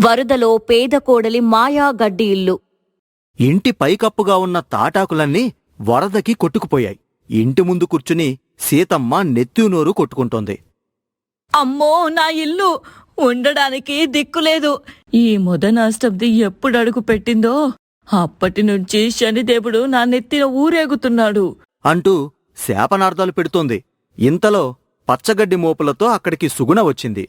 వరదలో పేద కోడలి మాయా గడ్డి ఇల్లు. ఇంటి పైకప్పుగా ఉన్న తాటాకులన్నీ వరదకి కొట్టుకుపోయాయి. ఇంటి ముందు కూర్చుని సీతమ్మ నెత్తినోరు కొట్టుకుంటోంది. అమ్మో నా ఇల్లు ఉండడానికి దిక్కులేదు. ఈ మొదనాష్టబ్ది ఎప్పుడు అడుగు పెట్టిందో? అప్పటి నుంచి శనిదేవుడు నా నెత్తిన ఊరేగుతున్నాడు. అంటూ శాపనార్థాలు పెడుతోంది. ఇంతలో పచ్చగడ్డి మోపులతో అక్కడికి సుగుణ వచ్చింది.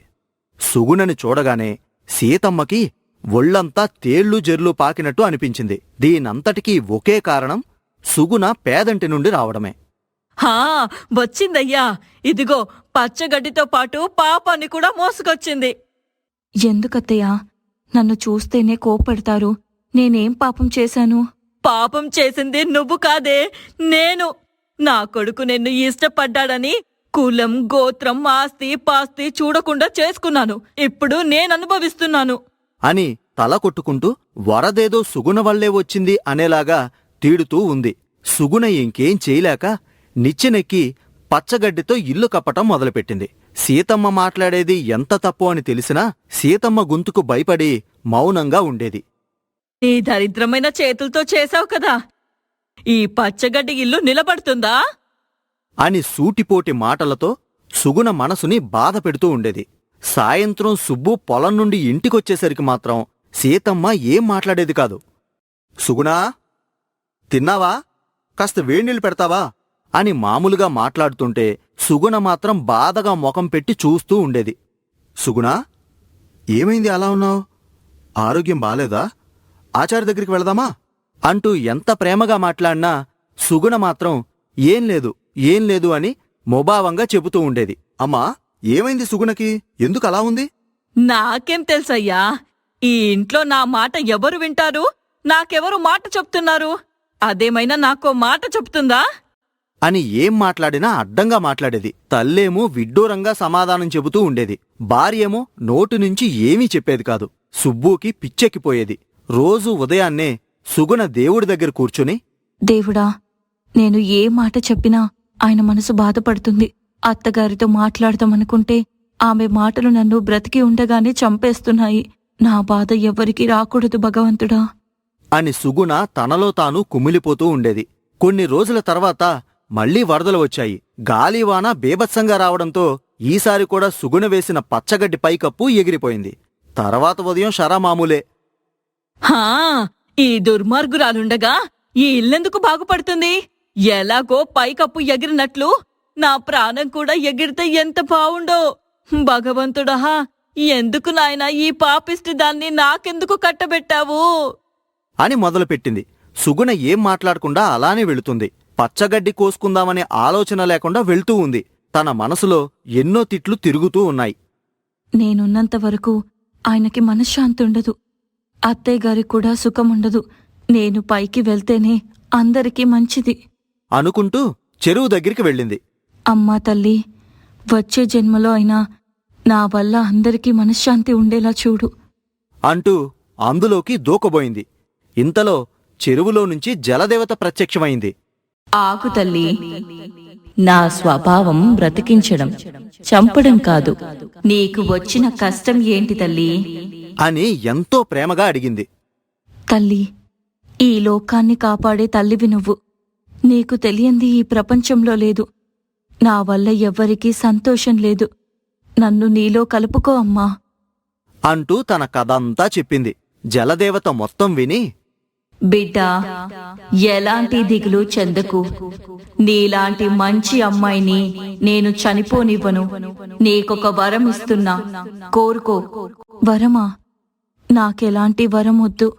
సుగుణని చూడగానే సీతమ్మకి ఒళ్ళంతా తేళ్ళు జెర్లు పాకినట్టు అనిపించింది. దీనంతటికీ ఒకే కారణం సుగుణ పేదంటి నుండి రావడమే. హా వచ్చిందయ్యా. ఇదిగో పచ్చగడ్డితో పాటు పాపాన్ని కూడా మోసుకొచ్చింది. ఎందుకత్తయ్యా? నన్ను చూస్తేనే కోపడతారు నేనేం పాపం చేశాను? పాపం చేసింది నువ్వు కాదే నేను. నా కొడుకు నిన్ను ఇష్టపడ్డాడని కులం గోత్రం ఆస్తి పాస్తి చూడకుండా చేసుకున్నాను. ఇప్పుడు నేను అనుభవిస్తున్నాను అని తల కొట్టుకుంటూ వరదేదో సుగుణ వల్లే వచ్చింది అనేలాగా తీడుతూ ఉంది. సుగుణ ఇంకేం చేయలేక నిచ్చెనెక్కి పచ్చగడ్డితో ఇల్లు కప్పటం మొదలుపెట్టింది. సీతమ్మ మాట్లాడేది ఎంత తప్పు అని తెలిసినా సీతమ్మ గొంతుకు భయపడి మౌనంగా ఉండేది. ఈ దరిద్రమైన చేతులతో చేశావు కదా. ఈ పచ్చగడ్డి ఇల్లు నిలబడుతుందా? అని సూటిపోటి మాటలతో సుగుణ మనసుని బాధ పెడుతూ ఉండేది. సాయంత్రం సుబ్బు పొలం నుండి ఇంటికొచ్చేసరికి మాత్రం సీతమ్మ ఏం మాట్లాడేది కాదు. సుగుణా తిన్నావా? కాస్త వేణీళ్ళు పెడతావా? అని మామూలుగా మాట్లాడుతుంటే సుగుణ మాత్రం బాధగా ముఖం పెట్టి చూస్తూ ఉండేది. సుగుణా ఏమైంది అలా ఉన్నావు? ఆరోగ్యం బాలేదా? ఆచార్య దగ్గరికి వెళదామా? అంటూ ఎంత ప్రేమగా మాట్లాడినా సుగుణ మాత్రం ఏం లేదు ఏం లేదు అని ముభావంగా చెబుతూ ఉండేది. అమ్మా ఏమైంది సుగుణకి? ఎందుకు అలా ఉంది? నాకేం తెలుసయ్యా ఈ ఇంట్లో నా మాట ఎవరు వింటారు? నాకెవరు మాట చెప్తున్నారు? అదేమైనా నాకో మాట చెప్తుందా? అని ఏం మాట్లాడినా అడ్డంగా మాట్లాడేది. తల్లేమో విడ్డూరంగా సమాధానం చెబుతూ ఉండేది. భార్యేమో నోటి నుంచి ఏమీ చెప్పేది కాదు. సుబ్బుకి పిచ్చెక్కిపోయేది. రోజూ ఉదయాన్నే సుగుణ దేవుడి దగ్గర కూర్చుని దేవుడా నేను ఏ మాట చెప్పినా ఆయన మనసు బాధపడుతుంది. అత్తగారితో మాట్లాడదామనుకుంటే ఆమె మాటలు నన్ను బ్రతికి ఉండగానే చంపేస్తున్నాయి. నా బాధ ఎవ్వరికీ రాకూడదు భగవంతుడా. అని సుగుణ తనలో తాను కుమిలిపోతూ ఉండేది. కొన్ని రోజుల తర్వాత మళ్ళీ వరదలు వచ్చాయి. గాలివాన బేభత్సంగా రావడంతో ఈసారి కూడా సుగుణ వేసిన పచ్చగడ్డి పైకప్పు ఎగిరిపోయింది. తర్వాత ఉదయం షరామామూలే. హా ఈ దుర్మార్గురాలుండగా ఈ ఇల్లెందుకు బాగుపడుతుంది? ఎలాగో పైకప్పు ఎగిరినట్లు నా ప్రాణం కూడా ఎగిరితే ఎంత బావుండో. భగవంతుడా ఎందుకు నాయనా ఈ పాపిష్టి దాన్ని నాకెందుకు కట్టబెట్టావు? అని మొదలుపెట్టింది. సుగుణ ఏం మాట్లాడకుండా అలానే వెళుతుంది. పచ్చగడ్డి కోసుకుందామనే ఆలోచన లేకుండా వెళ్తూ ఉంది. తన మనసులో ఎన్నో తిట్లు తిరుగుతూ ఉన్నాయి. నేనున్నంత వరకు ఆయనకి మనశ్శాంతి ఉండదు. అత్తయ్య గారికి కూడా సుఖముండదు. నేను పైకి వెళ్తేనే అందరికీ మంచిది. అనుకుంటూ చెరువు దగ్గరికి వెళ్ళింది. అమ్మా తల్లి వచ్చే జన్మలో అయినా నా వల్ల అందరికీ మనశ్శాంతి ఉండేలా చూడు. అంటూ అందులోకి దూకబోయింది. ఇంతలో చెరువులో నుంచి జలదేవత ప్రత్యక్షమైంది. ఆకు తల్లి నా స్వభావం బ్రతికించడం చంపడం కాదు. నీకు వచ్చిన కష్టం ఏంటి తల్లి? అని ఎంతో ప్రేమగా అడిగింది. తల్లి ఈ లోకాన్ని కాపాడే తల్లివి నువ్వు. నీకు తెలియంది ఈ ప్రపంచంలో లేదు. నా వల్ల ఎవ్వరికీ సంతోషం లేదు. నన్ను నీలో కలుపుకో అమ్మా. అంటూ తన కథంతా చెప్పింది. జలదేవత మొత్తం విని బిడ్డ ఎలాంటి దిగులు చెందకు. నీలాంటి మంచి అమ్మాయిని నేను చనిపోనివ్వను. నీకొక వరం ఇస్తున్నా. కోరుకో. వరమా? నాకెలాంటి వరం వద్దు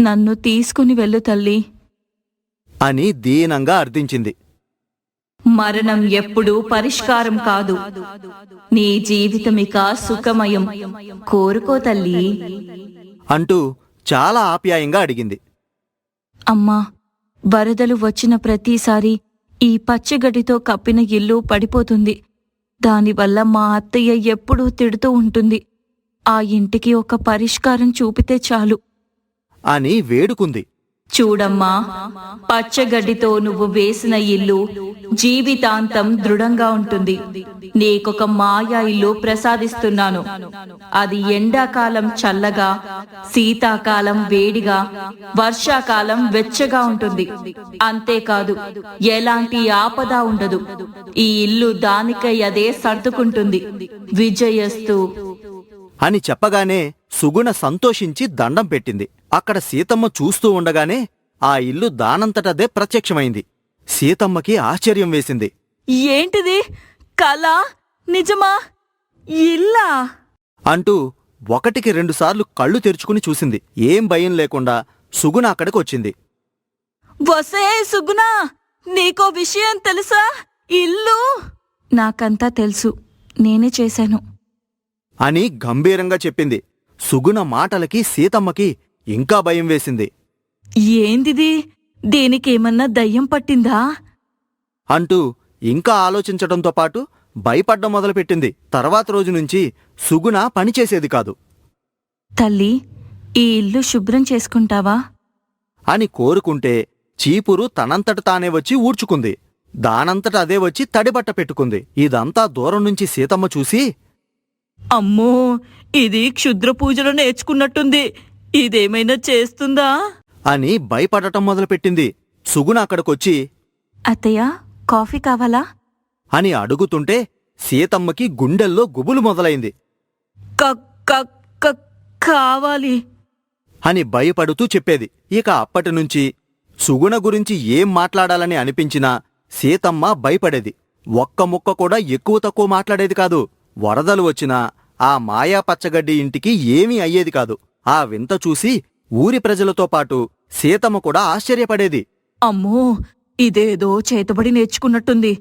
నన్ను తీసుకుని వెళ్ళు తల్లి. అని దీనంగా అర్థించింది. మరణం ఎప్పుడూ పరిష్కారం కాదు. నీ జీవితమిక సుఖమయం. కోరుకో తల్లి. అంటూ చాలా ఆప్యాయంగా అడిగింది. అమ్మా వరదలు వచ్చిన ప్రతిసారి ఈ పచ్చగడ్డితో కప్పిన ఇల్లు పడిపోతుంది. దానివల్ల మా అత్తయ్య ఎప్పుడూ తిడుతూ ఉంటుంది. ఆ ఇంటికి ఒక పరిష్కారం చూపితే చాలు. అని వేడుకుంది. చూడమ్మా పచ్చగడ్డితో నువ్వు వేసిన ఇల్లు జీవితాంతం దృఢంగా ఉంటుంది. నీకొక మాయా ఇల్లు ప్రసాదిస్తున్నాను. అది ఎండాకాలం చల్లగా శీతాకాలం వేడిగా వర్షాకాలం వెచ్చగా ఉంటుంది. అంతేకాదు ఎలాంటి ఆపద ఉండదు. ఈ ఇల్లు దానికై అదే సర్దుకుంటుంది. విజయస్తు. అని చెప్పగానే సుగుణ సంతోషించి దండం పెట్టింది. అక్కడ సీతమ్మ చూస్తూ ఉండగానే ఆ ఇల్లు దానంతటదే ప్రత్యక్షమైంది. సీతమ్మకి ఆశ్చర్యం వేసింది. ఏంటిది? కళ? నిజమా? ఇల్లా? అంటూ ఒకటికి రెండుసార్లు కళ్ళు తెరుచుకుని చూసింది. ఏం భయం లేకుండా సుగుణ అక్కడికి వచ్చింది వసే సుగుణా! నీకో విషయం తెలుసా? ఇల్లు? నాకంతా తెలుసు. నేనే చేశాను. అని గంభీరంగా చెప్పింది. సుగుణ మాటలకి సీతమ్మకి ఇంకా భయం వేసింది. ఏందిది? దీనికేమన్నా దయ్యం పట్టిందా? అంటూ ఇంకా ఆలోచించడంతో పాటు భయపడ్డం మొదలుపెట్టింది. తర్వాత రోజు నుంచి సుగుణ పనిచేసేది కాదు. తల్లి ఈ ఇల్లు శుభ్రం చేసుకుంటావా? అని కోరుకుంటే చీపురు తనంతట తానే వచ్చి ఊడ్చుకుంది. దానంతట అదే వచ్చి తడిబట్ట పెట్టుకుంది. ఇదంతా దూరం నుంచి సీతమ్మ చూసి అమ్మో ఇది క్షుద్ర పూజలో నేర్చుకున్నట్టుంది. ఇదేమైనా చేస్తుందా? అని భయపడటం మొదలుపెట్టింది. సుగుణ అక్కడికొచ్చి అత్తయ్య కాఫీ కావాలా? అని అడుగుతుంటే సీతమ్మకి గుండెల్లో గుబులు మొదలైంది. క- క- క- కావాలి. అని భయపడుతూ చెప్పేది. ఇక అప్పటినుంచి సుగుణ గురించి ఏం మాట్లాడాలని అనిపించినా సీతమ్మ భయపడేది. ఒక్క ముక్క కూడా ఎక్కువ తక్కువ మాట్లాడేది కాదు. వరదలు వచ్చినా ఆ మాయా పచ్చగడ్డి ఇంటికి ఏమీ అయ్యేది కాదు. ఆ వింత చూసి ఊరి ప్రజలతో పాటు సీతమ్మ కూడా ఆశ్చర్యపడేది. అమ్మో ఇదేదో చేతబడి నేర్చుకున్నట్టుంది.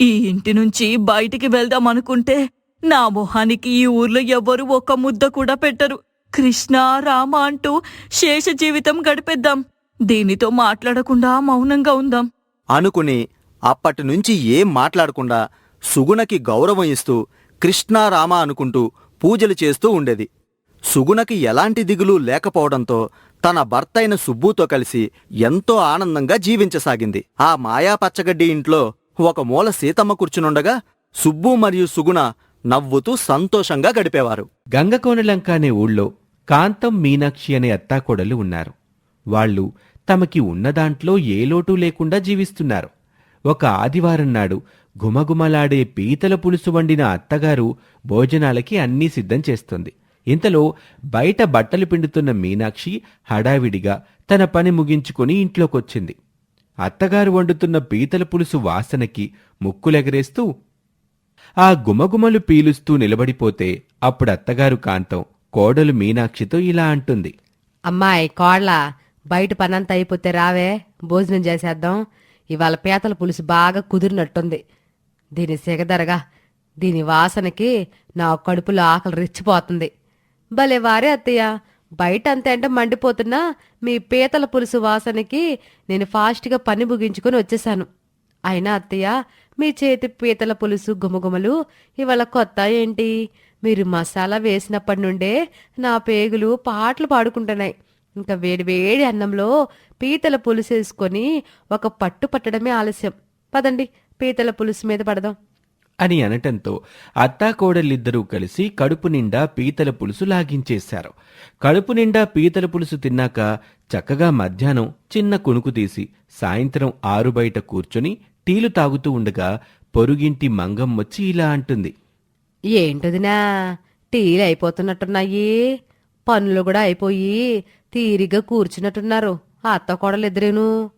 ఈ ఇంటి నుంచి బయటికి వెళ్దాం అనుకుంటే నా మొహానికి ఈ ఊర్లో ఎవ్వరూ ఒక్క ముద్ద కూడా పెట్టరు. కృష్ణ రామ అంటూ శేష జీవితం గడిపేద్దాం. దీనితో మాట్లాడకుండా మౌనంగా ఉందాం. అనుకుని అప్పటినుంచి ఏం మాట్లాడకుండా సుగుణకి గౌరవం ఇస్తూ కృష్ణారామ అనుకుంటూ పూజలు చేస్తూ ఉండేది. సుగుణకి ఎలాంటి దిగులు లేకపోవడంతో తన భర్తైన సుబ్బుతో కలిసి ఎంతో ఆనందంగా జీవించసాగింది. ఆ మాయా పచ్చగడ్డి ఇంట్లో ఒక మూల సీతమ్మ కూర్చునుండగా సుబ్బు మరియు సుగుణ నవ్వుతూ సంతోషంగా గడిపేవారు. గంగకోనలంక అనే ఊళ్ళో కాంతం మీనాక్షి అనే అత్తాకోడలు ఉన్నారు. వాళ్ళు తమకి ఉన్నదాంట్లో ఏ లోటు లేకుండా జీవిస్తున్నారు. ఒక ఆదివారం నాడు గుమగుమలాడే పీతల పులుసు వండిన అత్తగారు భోజనాలకి అన్నీ సిద్ధం చేస్తుంది. ఇంతలో బయట బట్టలు పిండుతున్న మీనాక్షి హడావిడిగా తన పని ముగించుకొని ఇంట్లోకొచ్చింది. అత్తగారు వండుతున్న పీతల పులుసు వాసనకి ముక్కులెగరేస్తూ ఆ గుమగుమలు పీలుస్తూ నిలబడిపోతే అప్పుడు అత్తగారు కాంతం కోడలు మీనాక్షితో ఇలా అంటుంది. అమ్మాయి కోళ్ళ బయట పనంతా అయిపోతే రావే భోజనం చేసేద్దాం. ఇవాళ పీతల పులుసు బాగా కుదిరినట్టుంది. దీని సిగదరగా దీని వాసనకి నా కడుపులో ఆకలి రెచ్చిపోతుంది. భలే వారే అత్తయ్య. బయట అంతే అంటే మండిపోతున్నా మీ పీతల పులుసు వాసనకి నేను ఫాస్ట్గా పని ముగించుకొని వచ్చేసాను. అయినా అత్తయ్య మీ చేతి పీతల పులుసు గుమగుమలు ఇవాళ కొత్త ఏంటి? మీరు మసాలా వేసినప్పటి నుండే నా పేగులు పాటలు పాడుకుంటున్నాయి. ఇంకా వేడివేడి అన్నంలో పీతల పులుసు వేసుకొని ఒక పట్టు పట్టడమే ఆలస్యం. పదండి పీతల పులుసు మీద పడదాం. అని అనటంతో అత్తాకోడలిద్దరూ కలిసి కడుపు నిండా పీతల పులుసు లాగించేశారు. కడుపు నిండా పీతల పులుసు తిన్నాక చక్కగా మధ్యాహ్నం చిన్న కునుకు తీసి సాయంత్రం ఆరు బయట కూర్చొని టీలు తాగుతూ ఉండగా పొరుగింటి మంగం వచ్చి ఇలా అంటుంది. ఏంటదినా? టీలు అయిపోతున్నట్టున్నాయి. పనులు కూడా అయిపోయి తీరిగా కూర్చున్నట్టున్నారు. అత్త కోడలిద్దరేను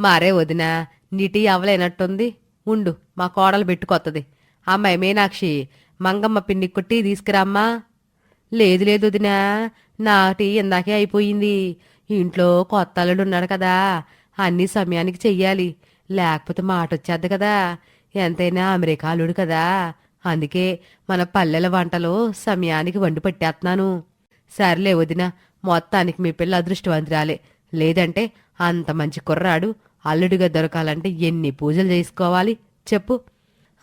మారే వదినా నీటి అవలైనట్టుంది. అవ్వలేనట్టుంది ఉండు మా కోడలు పెట్టుకొత్తది. అమ్మాయి మీనాక్షి మంగమ్మ పిన్ని కొట్టి తీసుకురామ్మా. లేదు లేదు వదినా నాటి ఇందాకే అయిపోయింది. ఇంట్లో కొత్త అల్లుడు ఉన్నాడు కదా అన్ని సమయానికి చెయ్యాలి. లేకపోతే మాట వచ్చేద్ది కదా. ఎంతైనా అమెరికా అల్లుడు కదా. అందుకే మన పల్లెల వంటలు సమయానికి వండి పెట్టేస్తున్నాను సర్లే వదిన మొత్తానికి మీ పిల్ల అదృష్టవంతురాలే. లేదంటే అంత మంచి కుర్రాడు అల్లుడిగా దొరకాలంటే ఎన్ని పూజలు చేసుకోవాలి? చెప్పు.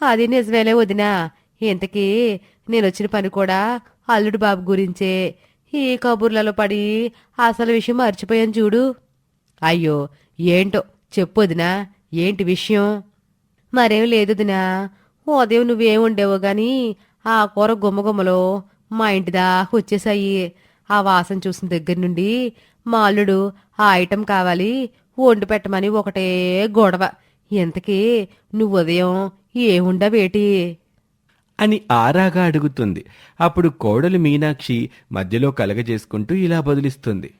అది నిజమేలే వదినా. ఇంతకీ నేను వచ్చిన పని కూడా అల్లుడు బాబు గురించే. ఈ కబుర్లలో పడి అసలు విషయం మర్చిపోయాను చూడు. అయ్యో ఏంటో? చెప్పొదినా ఏంటి విషయం? మరేం లేదుదినా ఉదయం నువ్వేం ఉండేవో గాని ఆ కూర గుమ్మగుమ్మలో మా ఇంటి దాకా వచ్చేసాయి. ఆ వాసన చూసిన దగ్గర నుండి మా అల్లుడు ఆ ఐటెం కావాలి వండి పెట్టమని ఒకటే గొడవ. ఎంతకీ నువ్వు ఉదయం ఏముండవేటి? అని ఆరాగా అడుగుతుంది. అప్పుడు కోడలు మీనాక్షి మధ్యలో కలగజేసుకుంటూ ఇలా బదులిస్తుంది.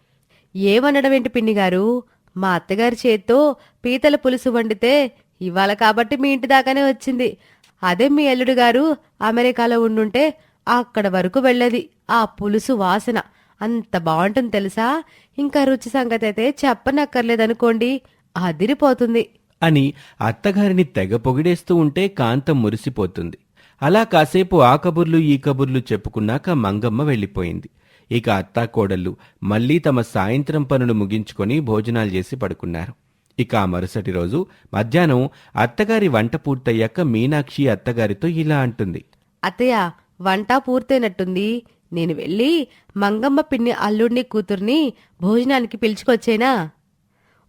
ఏమనడం ఏంటి పిన్ని గారు మా అత్తగారి చేత్తో పీతల పులుసు వండితే ఇవాళ కాబట్టి మీ ఇంటి దాకానే వచ్చింది. అదే మీ అల్లుడు గారు అమెరికాలో ఉండుంటే అక్కడ వరకు వెళ్ళేది. ఆ పులుసు వాసన. అంత బాగుంటుంది తెలుసా? ఇంకా రుచి సంగతి అయితే చెప్పనక్కర్లేదనుకోండి అదిరిపోతుంది. అని అత్తగారిని తెగ పొగిడేస్తూ ఉంటే కాంతం మురిసిపోతుంది. అలా కాసేపు ఆ కబుర్లు ఈ కబుర్లు చెప్పుకున్నాక మంగమ్మ వెళ్ళిపోయింది. ఇక అత్తా కోడళ్ళు మళ్ళీ తమ సాయంత్రం పనులు ముగించుకొని భోజనాలు చేసి పడుకున్నారు. ఇక ఆ మరుసటి రోజు మధ్యాహ్నం అత్తగారి వంట పూర్తయ్యాక మీనాక్షి అత్తగారితో ఇలా అంటుంది. అత్తయ్య వంట పూర్తయినట్టుంది. నేను వెళ్ళి మంగమ్మ పిన్ని అల్లుడిని కూతుర్ని భోజనానికి పిలుచుకొచ్చేనా?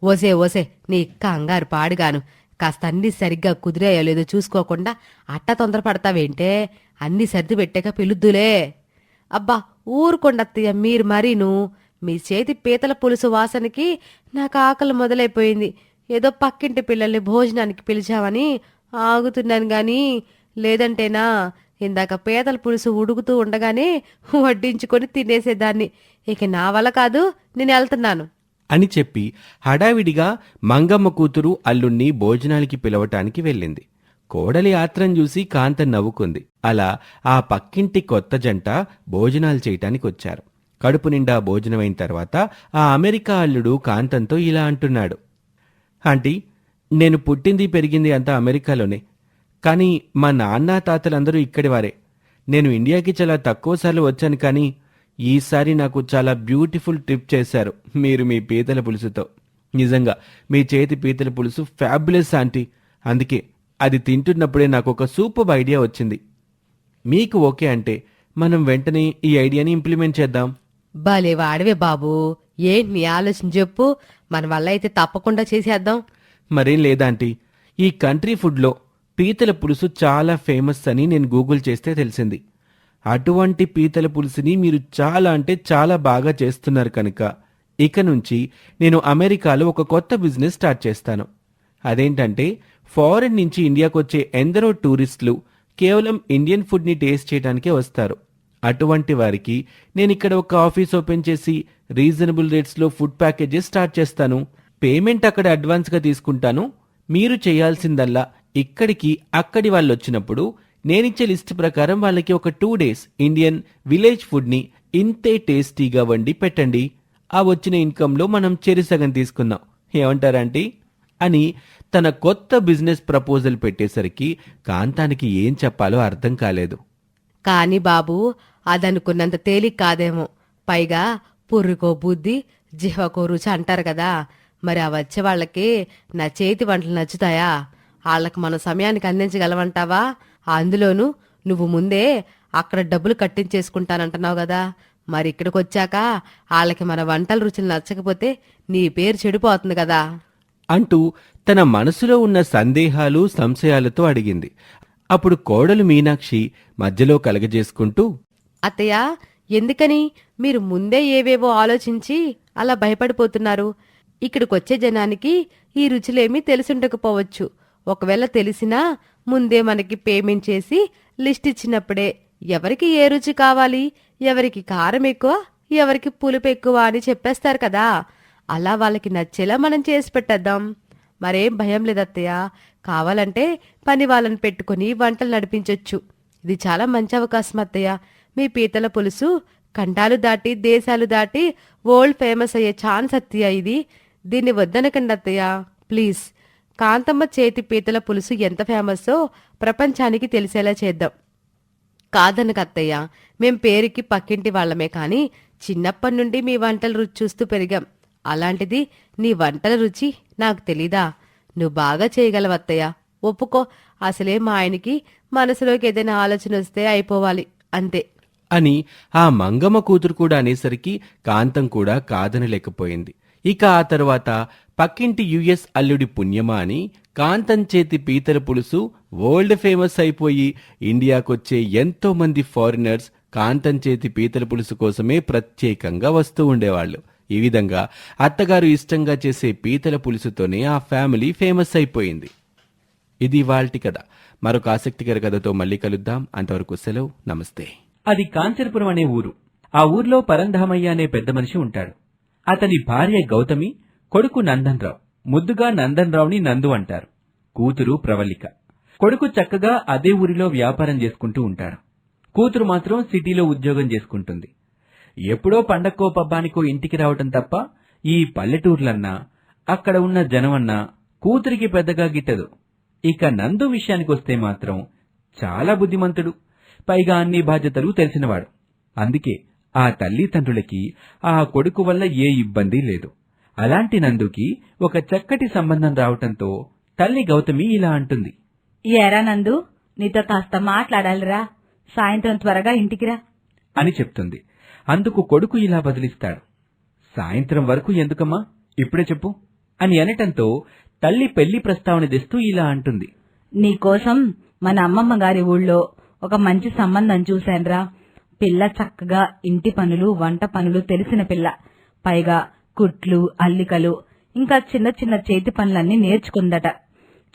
ఓసే ఓసే నీ కంగారు పాడుగాను. కాస్త అన్ని సరిగ్గా కుదిరాయో లేదో చూసుకోకుండా అట్ట తొందరపడతావేంటే? అన్ని సర్ది పెట్టాక పిలుద్దులే. అబ్బా ఊరుకొండత్తయ్య మీరు మరీను. మీ చేతి పీతల పులుసు వాసనకి నాకు ఆకలి మొదలైపోయింది. ఏదో పక్కింటి పిల్లల్ని భోజనానికి పిలిచామని ఆగుతున్నాను గాని లేదంటేనా? ఇందాక పేదల పులుసు ఉడుకుతూ ఉండగానే వడ్డించుకొని తినేసేదాన్ని. ఇక నా వల్ల కాదు నేను వెళ్తున్నాను. అని చెప్పి హడావిడిగా మంగమ్మ కూతురు అల్లుణ్ణి భోజనానికి పిలవటానికి వెళ్ళింది. కోడలి ఆత్రం చూసి కాంత నవ్వుకుంది. అలా ఆ పక్కింటి కొత్త జంట భోజనాలు చేయటానికి వచ్చారు. కడుపు నిండా భోజనమైన తర్వాత ఆ అమెరికా అల్లుడు కాంతంతో ఇలా అంటున్నాడు. ఆంటీ నేను పుట్టింది పెరిగింది అంతా అమెరికాలోనే. కానీ మా నాన్న తాతలందరూ ఇక్కడి వారే. నేను ఇండియాకి చాలా తక్కువసార్లు వచ్చాను కానీ ఈసారి నాకు చాలా బ్యూటిఫుల్ ట్రిప్ చేశారు. మీరు మీ పీతల పులుసుతో. నిజంగా మీ చేతి పీతల పులుసు ఫ్యాబులస్ ఆంటీ. అందుకే అది తింటున్నప్పుడే నాకు ఒక సూపర్ ఐడియా వచ్చింది. మీకు ఓకే అంటే మనం వెంటనే ఈ ఐడియాని ఇంప్లిమెంట్ చేద్దాం. భలే వాడివే బాబు. ఏంటి నీ ఆలోచన చెప్పు. మన వల్ల అయితే తప్పకుండా చేసేద్దాం. మరేం లేదాంటీ. ఈ కంట్రీ ఫుడ్లో పీతల పులుసు చాలా ఫేమస్ అని నేను గూగుల్ చేస్తే తెలిసింది. అటువంటి పీతల పులుసుని మీరు చాలా అంటే చాలా బాగా చేస్తున్నారు కనుక ఇక నుంచి నేను అమెరికాలో ఒక కొత్త బిజినెస్ స్టార్ట్ చేస్తాను. అదేంటంటే ఫారెన్ నుంచి ఇండియాకు వచ్చే ఎందరో టూరిస్టులు కేవలం ఇండియన్ ఫుడ్ని టేస్ట్ చేయడానికే వస్తారు. అటువంటి వారికి నేను ఇక్కడ ఒక ఆఫీస్ ఓపెన్ చేసి రీజనబుల్ రేట్స్లో ఫుడ్ ప్యాకేజెస్ స్టార్ట్ చేస్తాను. పేమెంట్ అక్కడ అడ్వాన్స్గా తీసుకుంటాను. మీరు చేయాల్సిందల్లా ఇక్కడికి అక్కడి వాళ్ళు వచ్చినప్పుడు నేనిచ్చే లిస్ట్ ప్రకారం వాళ్ళకి ఒక టూ డేస్ ఇండియన్ విలేజ్ ఫుడ్ని ఇంతే టేస్టీగా వండి పెట్టండి. ఆ వచ్చిన ఇన్కంలో మనం చెరిసగం తీసుకుందాం. ఏమంటారంటీ అని తన కొత్త బిజినెస్ ప్రపోజల్ పెట్టేసరికి కాంతానికి ఏం చెప్పాలో అర్థం కాలేదు. కాని బాబు అదనుకున్నంత తేలిక కాదేమో. పైగా పుర్రుకో బుద్ధి జిహ్వకో రుచి అంటారు కదా. మరి ఆ వచ్చే వాళ్ళకి నా చేతి వంటలు నచ్చుతాయా? వాళ్ళకి మన సమయానికి అందించగలవంటావా అందులోనూ నువ్వు ముందే అక్కడ డబ్బులు కట్టించేసుకుంటానంటున్నావు కదా. మరి ఇక్కడికి వచ్చాక వాళ్ళకి మన వంటల రుచులు నచ్చకపోతే నీ పేరు చెడిపోతుంది కదా. అంటూ తన మనసులో ఉన్న సందేహాలు సంశయాలతో అడిగింది. అప్పుడు కోడలు మీనాక్షి మధ్యలో కలగజేసుకుంటూ అత్తయ్య ఎందుకని? మీరు ముందే ఏవేవో ఆలోచించి అలా భయపడిపోతున్నారు. ఇక్కడికొచ్చే జనానికి ఈ రుచులేమీ తెలిసుండకపోవచ్చు. ఒకవేళ తెలిసినా ముందే మనకి పేమెంట్ చేసి లిస్ట్ ఇచ్చినప్పుడే ఎవరికి ఏ రుచి కావాలి ఎవరికి కారం ఎక్కువ ఎవరికి పులుపు ఎక్కువ అని చెప్పేస్తారు కదా. అలా వాళ్ళకి నచ్చేలా మనం చేసి పెట్టేద్దాం. మరేం భయం లేదత్తయ్య. కావాలంటే పని వాళ్ళని పెట్టుకుని వంటలు నడిపించొచ్చు. ఇది చాలా మంచి అవకాశం అత్తయ్య. మీ పీతల పులుసు ఖండాలు దాటి దేశాలు దాటి వరల్డ్ ఫేమస్ అయ్యే ఛాన్స్ అత్తయ్య ఇది. దీన్ని వద్దనకండి అత్తయ్య. ప్లీజ్ కాంతమ్మ చేతి పీతల పులుసు ఎంత ఫేమస్సో ప్రపంచానికి తెలిసేలా చేద్దాం. కాదనక అత్తయ్య మేం పేరుకి పక్కింటి వాళ్ళమే కాని చిన్నప్పటి నుండి మీ వంటల రుచి చూస్తూ పెరిగాం. అలాంటిది నీ వంటల రుచి నాకు తెలీదా? నువ్వు బాగా చేయగలవత్తయ్య ఒప్పుకో అసలే మా ఆయనకి మనసులోకి ఏదైనా ఆలోచన వస్తే అయిపోవాలి అంతే. అని ఆ మంగమ్మ కూతురు కూడా అనేసరికి కాంతం కూడా కాదనలేకపోయింది. ఇక ఆ తరువాత పక్కింటి యుఎస్ అల్లుడి పుణ్యమా అని కాంతం చేతి పీతల పులుసు వరల్డ్ ఫేమస్ అయిపోయి ఇండియాకొచ్చే ఎంతో మంది ఫారినర్స్ కాంతం చేతి పీతల పులుసు కోసమే ప్రత్యేకంగా వస్తూ ఉండేవాళ్ళు. ఈ విధంగా అత్తగారు ఇష్టంగా చేసే పీతల పులుసుతోనే ఆ ఫ్యామిలీ ఫేమస్ అయిపోయింది. ఇది వాల్టి కథ. మరొక ఆసక్తికర కథతో మళ్ళీ కలుద్దాం. అంతవరకు సెలవు. నమస్తే. అది కాంచరపురం అనే ఊరు. ఆ ఊర్లో పరంధామయ్య అనే పెద్ద మనిషి ఉంటాడు. అతని భార్య గౌతమి కొడుకు నందన్ రావు ముద్దుగా నందన్ రావుని నందు అంటారు. కూతురు ప్రవల్లిక కొడుకు చక్కగా అదే ఊరిలో వ్యాపారం చేసుకుంటూ ఉంటాడు. కూతురు మాత్రం సిటీలో ఉద్యోగం చేసుకుంటుంది. ఎప్పుడో పండక్కో పబ్బానికో ఇంటికి రావటం తప్ప ఈ పల్లెటూర్లన్నా అక్కడ ఉన్న జనమన్నా కూతురికి పెద్దగా గిట్టదు. ఇక నందు విషయానికొస్తే మాత్రం చాలా బుద్ధిమంతుడు. పైగా అన్ని బాధ్యతలు తెలిసినవాడు. అందుకే ఆ తల్లిదండ్రులకి ఆ కొడుకు వల్ల ఏ ఇబ్బంది లేదు. అలాంటి నందుకి ఒక చక్కటి సంబంధం రావటంతో తల్లి గౌతమి ఇలా అంటుంది. ఏరా నందు నీతో కాస్త మాట్లాడాలిరా. సాయంత్రం త్వరగా ఇంటికిరా అని చెప్తుంది. అందుకు కొడుకు ఇలా బదిలిస్తాడు సాయంత్రం వరకు ఎందుకమ్మా? ఇప్పుడే చెప్పు. అని అనటంతో తల్లి పెళ్ళి ప్రస్తావన తెస్తూ ఇలా అంటుంది. నీకోసం మన అమ్మమ్మ గారి ఊళ్ళో ఒక మంచి సంబంధం చూశాన్రా. పిల్ల చక్కగా ఇంటి పనులు వంట పనులు తెలిసిన పిల్ల. పైగా కుట్లు అల్లికలు ఇంకా చిన్న చిన్న చేతి పనులన్నీ నేర్చుకుందట.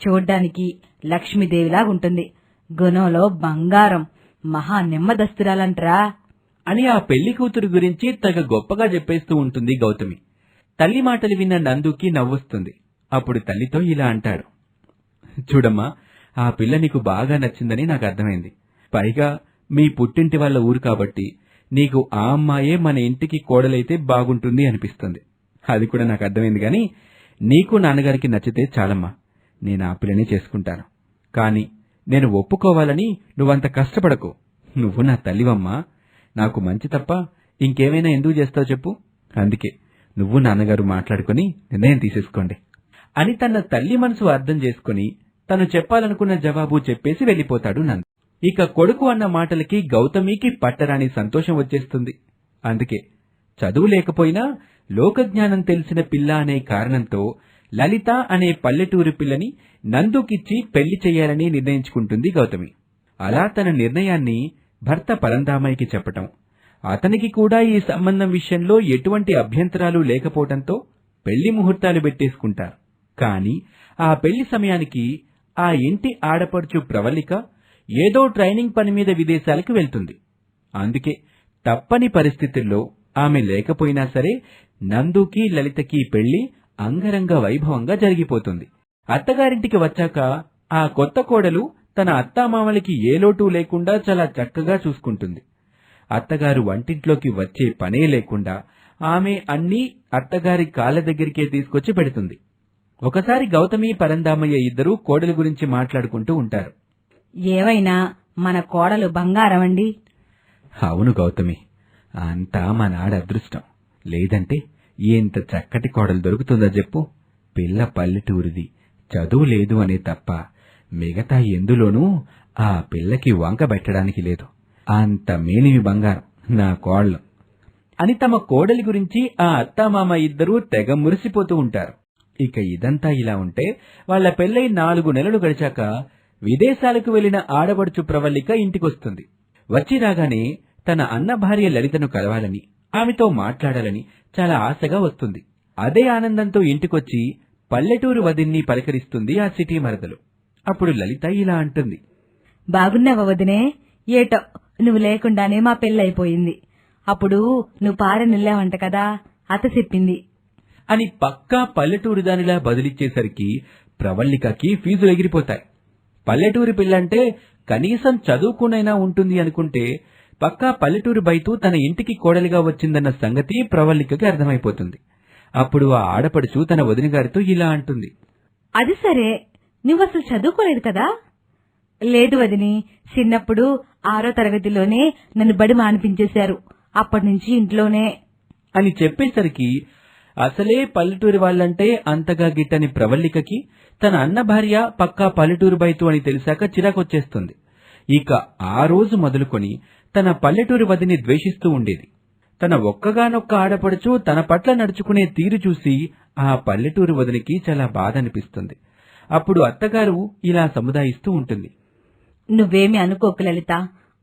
చూడ్డానికి లక్ష్మీదేవిలా ఉంటుంది. గుణంలో బంగారం. మహా నెమ్మదస్తురాలంట్రా. అని ఆ పెళ్ళి కూతురు గురించి తగ గొప్పగా చెప్పేస్తూ ఉంటుంది గౌతమి. తల్లి మాటలు విన్న నందుకి నవ్వుస్తుంది. అప్పుడు తల్లితో ఇలా అంటాడు. చూడమ్మా ఆ పిల్ల నీకు బాగా నచ్చిందని నాకు అర్థమైంది. పైగా మీ పుట్టింటి వాళ్ళ ఊరు కాబట్టి నీకు ఆ అమ్మాయే మన ఇంటికి కోడలైతే బాగుంటుంది అనిపిస్తుంది. అది కూడా నాకు అర్థమైంది కానీ నీకు నాన్నగారికి నచ్చితే చాలమ్మా. నేను ఆ పిల్లని చేసుకుంటాను. కాని నేను ఒప్పుకోవాలని నువ్వంత కష్టపడకు. నువ్వు నా తల్లివమ్మా. నాకు మంచి తప్ప ఇంకేమైనా ఎందుకు చేస్తావు చెప్పు. అందుకే నువ్వు నాన్నగారు మాట్లాడుకుని నిర్ణయం తీసేసుకోండి. అని తన తల్లి మనసు అర్థం చేసుకుని తను చెప్పాలనుకున్న జవాబు చెప్పేసి వెళ్ళిపోతాడు నంద. ఇక కొడుకు అన్న మాటలకి గౌతమికి పట్టరాని సంతోషం వచ్చేస్తుంది. అందుకే చదువు లేకపోయినా లోకజ్ఞానం తెలిసిన పిల్ల అనే కారణంతో లలిత అనే పల్లెటూరి పిల్లని నందుకిచ్చి పెళ్ళి చేయాలని నిర్ణయించుకుంటుంది గౌతమి. అలా తన నిర్ణయాన్ని భర్త పరంధామయ్యకి చెప్పటం అతనికి కూడా ఈ సంబంధం విషయంలో ఎటువంటి అభ్యంతరాలు లేకపోవటంతో పెళ్ళి ముహూర్తాలు పెట్టేసుకుంటారు. కాని ఆ పెళ్ళి సమయానికి ఆ ఇంటి ఆడపడుచు ప్రవళిక ఏదో ట్రైనింగ్ పని మీద విదేశాలకు వెళ్తుంది. అందుకే తప్పని పరిస్థితుల్లో ఆమె లేకపోయినా సరే నందుకి లలితకి పెళ్ళి అంగరంగ వైభవంగా జరిగిపోతుంది. అత్తగారింటికి వచ్చాక ఆ కొత్త కోడలు తన అత్తామామలకి ఏ లోటు లేకుండా చాలా చక్కగా చూసుకుంటుంది. అత్తగారు వంటింట్లోకి వచ్చే పనే లేకుండా ఆమె అన్నీ అత్తగారి కాళ్ళ దగ్గరికే తీసుకొచ్చి పెడుతుంది. ఒకసారి గౌతమి పరందామయ్య ఇద్దరూ కోడలి గురించి మాట్లాడుకుంటూ ఉంటారు. ఏవైనా మన కోడలు బంగారం అండి అవును గౌతమి. అంతా మా నాడ అదృష్టం. లేదంటే ఎంత చక్కటి కోడలు దొరుకుతుందో చెప్పు? పిల్ల పల్లెటూరిది. చదువు లేదు అనే తప్ప మిగతా ఎందులోనూ ఆ పిల్లకి వంక పెట్టడానికి లేదు. అంత మేలిమి బంగారం నా కోళ్ళు. అని తమ కోడలి గురించి ఆ అత్తామామ ఇద్దరూ తెగ మురిసిపోతూ ఉంటారు. ఇక ఇదంతా ఇలా ఉంటే వాళ్ళ పెళ్ళై నాలుగు నెలలు గడిచాక విదేశాలకు వెళ్ళిన ఆడపడుచు ప్రవల్లిక ఇంటికొస్తుంది. వచ్చి రాగానే తన అన్న భార్య లలితను కలవాలని ఆమెతో మాట్లాడాలని చాలా ఆశగా వస్తుంది. అదే ఆనందంతో ఇంటికొచ్చి పల్లెటూరు వదిన్ని పలకరిస్తుంది ఆ సిటీ మరదలు. అప్పుడు లలిత ఇలా అంటుంది. బాగున్నావా వదినే? ఏటో నువ్వు లేకుండానే మా పెళ్ళైపోయింది. అప్పుడు నువ్వు పారనిల్లావంట కదా అత చెప్పింది. అని పక్కా పల్లెటూరు దానిలా బదిలిచ్చేసరికి ప్రవల్లికకి ఫీజులు ఎగిరిపోతాయి. పల్లెటూరి పిల్లంటే కనీసం చదువుకునైనా ఉంటుంది అనుకుంటే పక్కా పల్లెటూరు బయతూ తన ఇంటికి కోడలిగా వచ్చిందన్న సంగతి ప్రవల్లికకి అర్థమైపోతుంది. అప్పుడు ఆ ఆడపడుచు తన వదిన గారితో ఇలా అంటుంది. అది సరే నువ్వు అసలు చదువుకోలేదు కదా? లేదు వదిని చిన్నప్పుడు ఆరో తరగతిలోనే నన్ను బడి మానిపించేశారు. అప్పటి నుంచి ఇంట్లోనే. అని చెప్పేసరికి అసలే పల్లెటూరి వాళ్ళంటే అంతగా గిట్టని ప్రవల్లికకి తన అన్న భార్య పక్కా పల్లెటూరు బైతు అని తెలిసాక చిరాకొచ్చేస్తుంది. ఇక ఆ రోజు మొదలుకొని తన పల్లెటూరి వదిని ద్వేషిస్తూ ఉండేది. తన ఒక్కగానొక్క ఆడపడుచు తన పట్ల నడుచుకునే తీరు చూసి ఆ పల్లెటూరు వదినికి చాలా బాధ అనిపిస్తుంది అప్పుడు అత్తగారు ఇలా సముదాయిస్తూ ఉంటుంది. నువ్వేమి అనుకోకు లలిత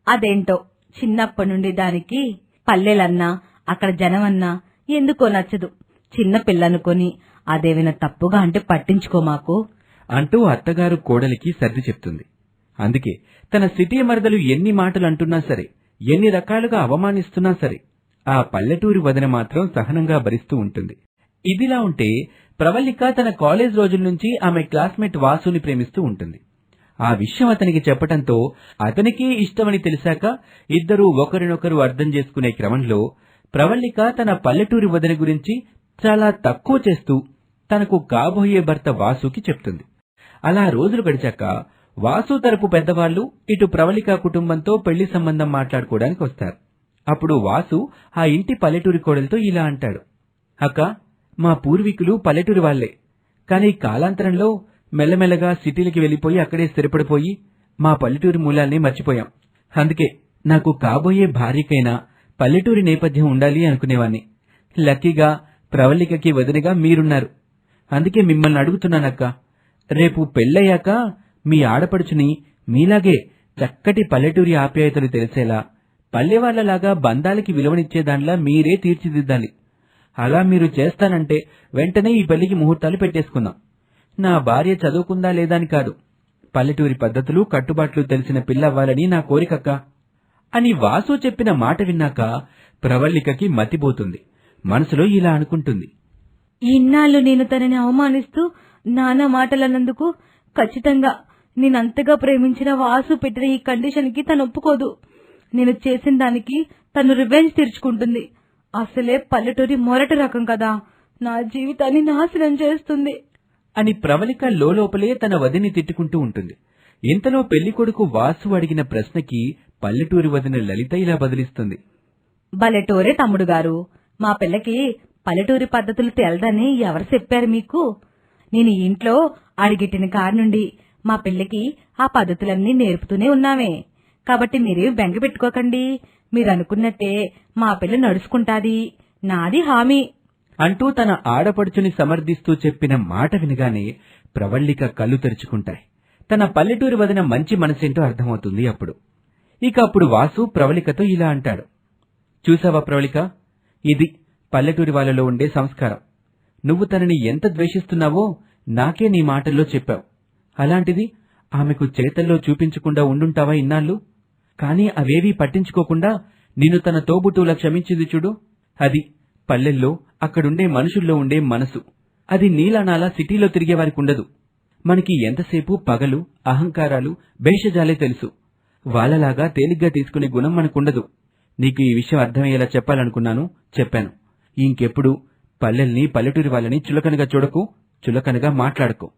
అదేంటో చిన్నప్పటి నుండి దానికి పల్లెలన్నా అక్కడ జనమన్నా ఎందుకో నచ్చదు. చిన్న పిల్లనుకొని అదేమైనా తప్పుగా అంటే పట్టించుకో మాకు. అంటూ అత్తగారు కోడలికి సర్ది చెప్తుంది. అందుకే తన సిటీ మరదలు ఎన్ని మాటలు అంటున్నా సరే ఎన్ని రకాలుగా అవమానిస్తున్నా సరే ఆ పల్లెటూరి వదిన మాత్రం సహనంగా భరిస్తూ ఉంటుంది. ఇదిలా ఉంటే ప్రవల్లిక తన కాలేజ్ రోజుల నుంచి ఆమె క్లాస్మేట్ వాసుని ప్రేమిస్తూ ఉంటుంది. ఆ విషయం అతనికి చెప్పటంతో అతనికే ఇష్టమని తెలిసాక ఇద్దరూ ఒకరినొకరు అర్థం చేసుకునే క్రమంలో ప్రవల్లిక తన పల్లెటూరి వదిన గురించి చాలా తక్కువ చేస్తూ తనకు కాబోయే భర్త వాసుకి చెప్తుంది. అలా రోజులు గడిచాక వాసు తరపు పెద్దవాళ్ళు ఇటు ప్రవళిక కుటుంబంతో పెళ్ళి సంబంధం మాట్లాడుకోవడానికి వస్తారు. అప్పుడు వాసు ఆ ఇంటి పల్లెటూరి కోడలతో ఇలా అంటాడు. అక్క మా పూర్వీకులు పల్లెటూరి వాళ్ళే కానీ కాలాంతరంలో మెల్లమెల్లగా సిటీలకి వెళ్ళిపోయి అక్కడే స్థిరపడిపోయి మా పల్లెటూరి మూలాల్ని మర్చిపోయాం. అందుకే నాకు కాబోయే భార్యకైనా పల్లెటూరి నేపథ్యం ఉండాలి అనుకునేవాణ్ణి. లక్కీగా ప్రవళికకి వదినగా మీరున్నారు. అందుకే మిమ్మల్ని అడుగుతున్నానక్క. రేపు పెళ్ళయ్యాక మీ ఆడపడుచుని మీలాగే చక్కటి పల్లెటూరి ఆప్యాయతలు తెలిసేలా పల్లెవాళ్ళలాగా బంధాలకి విలువనిచ్చేదానిలా మీరే తీర్చిదిద్దాలి. అలా మీరు చేస్తానంటే వెంటనే ఈ పెళ్ళికి ముహూర్తాలు పెట్టేసుకుందాం. నా భార్య చదువుకుందా లేదా అని కాదు. పల్లెటూరి పద్ధతులు కట్టుబాట్లు తెలిసిన పిల్లవ్వాలని నా కోరికక్క. అని వాసు చెప్పిన మాట విన్నాక ప్రవల్లికకి మతిపోతుంది. మనసులో ఇలా అనుకుంటుంది. ఇన్నాళ్ళు నేను తనని అవమానిస్తూ నానా మాటలన్నందుకు ఖచ్చితంగా నేనంతగా ప్రేమించిన వాసు పెట్టిన ఈ కండిషన్కి తను ఒప్పుకోదు. నేను చేసిన దానికి తను రివెంజ్ తీర్చుకుంటుంది. అసలే పల్లెటూరి మొరటి రకం కదా. నా జీవితాన్ని నాశనం చేస్తుంది. అని ప్రవళిక లోపలే తన వదిని తిట్టుకుంటూ ఉంటుంది. ఇంతలో పెళ్ళికొడుకు వాసు అడిగిన ప్రశ్నకి పల్లెటూరి వదిన లలిత ఇలా బదిలిస్తుంది. బలెటూరే తమ్ముడు గారు మా పిల్లకి పల్లెటూరి పద్ధతులు తెలదని ఎవరు చెప్పారు మీకు? నేను ఇంట్లో అడిగిట్టిన కారు నుండి మా పిల్లకి ఆ పద్ధతులన్నీ నేర్పుతూనే ఉన్నామే. కాబట్టి మీరేం బెంగ పెట్టుకోకండి. మీరు అనుకున్నట్టే మా పిల్ల నడుచుకుంటాది. నాది హామీ. అంటూ తన ఆడపడుచుని సమర్థిస్తూ చెప్పిన మాట వినగానే ప్రవళిక కళ్ళు తెరుచుకుంటాయి. తన పల్లెటూరి వదిన మంచి మనసేంటో అర్థమవుతుంది అప్పుడు. ఇక అప్పుడు వాసు ప్రవళికతో ఇలా అంటాడు. చూసావా ప్రవళిక ఇది పల్లెటూరి వాళ్ళలో ఉండే సంస్కారం. నువ్వు తనని ఎంత ద్వేషిస్తున్నావో నాకే నీ మాటల్లో చెప్పావు. అలాంటిది ఆమెకు చేతల్లో చూపించకుండా ఉండుంటావా ఇన్నాళ్ళు? కానీ అవేవీ పట్టించుకోకుండా నిన్ను తన తోబుటూలా క్షమించింది చూడు. అది పల్లెల్లో అక్కడుండే మనుషుల్లో ఉండే మనసు. అది నీలానాలా సిటీలో తిరిగే వారికి ఉండదు మనకి ఎంతసేపు పగలు అహంకారాలు భేషజాలే తెలుసు. వాళ్ళలాగా తేలిగ్గా తీసుకునే గుణం మనకుండదు. నీకు ఈ విషయం అర్థమయ్యేలా చెప్పాలనుకున్నాను చెప్పాను. ఇంకెప్పుడు పల్లెల్ని పల్లెటూరి వాళ్ళని చులకనగా చూడకు చులకనగా మాట్లాడకు.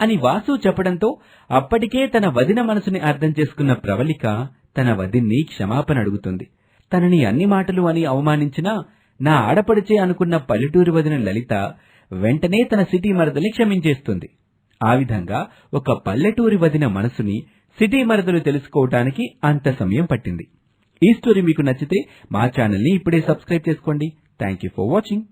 అని వాసు చెప్పడంతో అప్పటికే తన వదిన మనసుని అర్థం చేసుకున్న ప్రవళిక తన వదిన్ని క్షమాపణ అడుగుతుంది. తనని అన్ని మాటలు అని అవమానించినా నా ఆడపడిచే అనుకున్న పల్లెటూరి వదిన లలిత వెంటనే తన సిటీ మరదల్ని క్షమించేస్తుంది. ఆ విధంగా ఒక పల్లెటూరి వదిన మనసుని సిటీ మరదలు తెలుసుకోవటానికి అంత సమయం పట్టింది. ఈ స్టోరీ మీకు నచ్చితే మా ఛానల్ని ఇప్పుడే సబ్స్క్రైబ్ చేసుకోండి. Thank you for watching